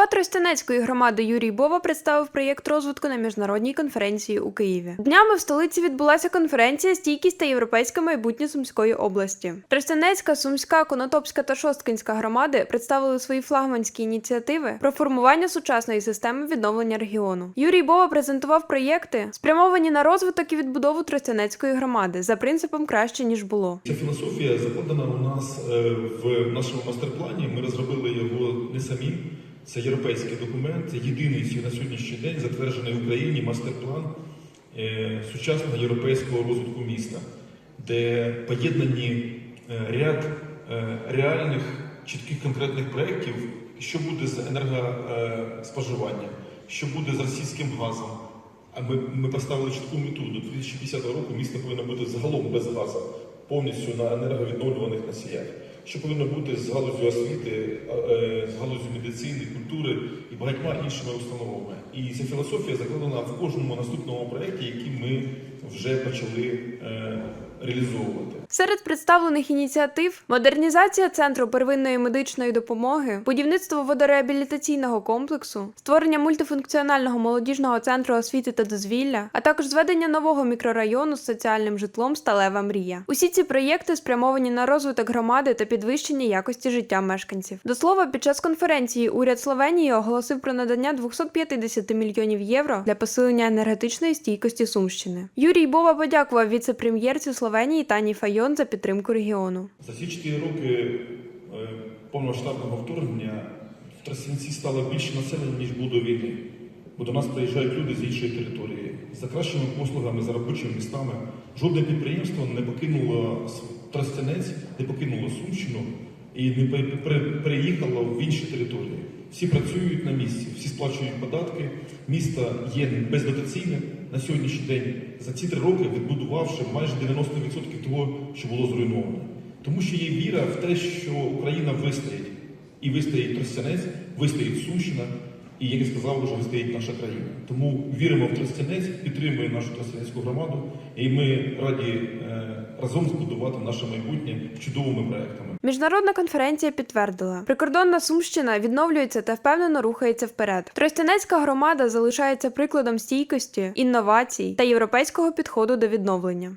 Голова Тростянецької громади Юрій Бова представив проєкт розвитку на міжнародній конференції у Києві. Днями в столиці відбулася конференція Стійкість та європейське майбутнє Сумської області. Тростянецька, Сумська, Конотопська та Шосткинська громади представили свої флагманські ініціативи про формування сучасної системи відновлення регіону. Юрій Бова презентував проєкти, спрямовані на розвиток і відбудову Тростянецької громади за принципом краще ніж було. Ця філософія закладена у нас е, в нашому мастер-плані. Ми розробили його не самі. Це європейський документ, це єдиний на сьогоднішній день затверджений в Україні мастер-план е, сучасного європейського розвитку міста, де поєднані е, ряд е, реальних чітких конкретних проєктів, що буде з енергоспоживанням, що буде з російським газом. А ми, ми поставили чітку мету до 2050 року місто повинно бути загалом без газу, повністю на енерговідновлюваних носіях. Що повинно бути з галузю освіти, е, з галузю медицини, культури і багатьма іншими установами. І ця філософія закладена в кожному наступному проєкті, який ми вже почали е, реалізовувати. Серед представлених ініціатив модернізація центру первинної медичної допомоги, будівництво водореабілітаційного комплексу, створення мультифункціонального молодіжного центру освіти та дозвілля, а також зведення нового мікрорайону з соціальним житлом Сталева мрія. Усі ці проєкти спрямовані на розвиток громади та підвищення якості життя мешканців. До слова, під час конференції уряд Словенії оголосив про надання 250 мільйонів євро для посилення енергетичної стійкості Сумщини. Юрій Бова подякував віце-прем'єрці Словенії Тані Файон за підтримку регіону. За ці 4 роки е, повномасштабного вторгнення в Тростянці стало більше населення, ніж було до війни. Бо до нас приїжджають люди з іншої території. За кращими послугами, за робочими містами. Жодне підприємство не покинуло Тростянець, не покинуло Сумщину і не при- при- переїхало в інші території. Всі працюють на місці, всі сплачують податки. Місто є бездотаційним на сьогоднішній день. За ці три роки відбудувавши майже 90% того, що було зруйновано. Тому що є віра в те, що Україна вистоїть. І вистоїть Тростянець, вистоїть Сумщина, і, як я сказав, вже вистоїть наша країна. Тому віримо в Тростянець, підтримуємо нашу Тростянецьку громаду, і ми раді е, разом збудувати наше майбутнє чудовими проектами. Міжнародна конференція підтвердила, прикордонна Сумщина відновлюється та впевнено рухається вперед. Тростянецька громада залишається прикладом стійкості, інновацій та європейського підходу до відновлення.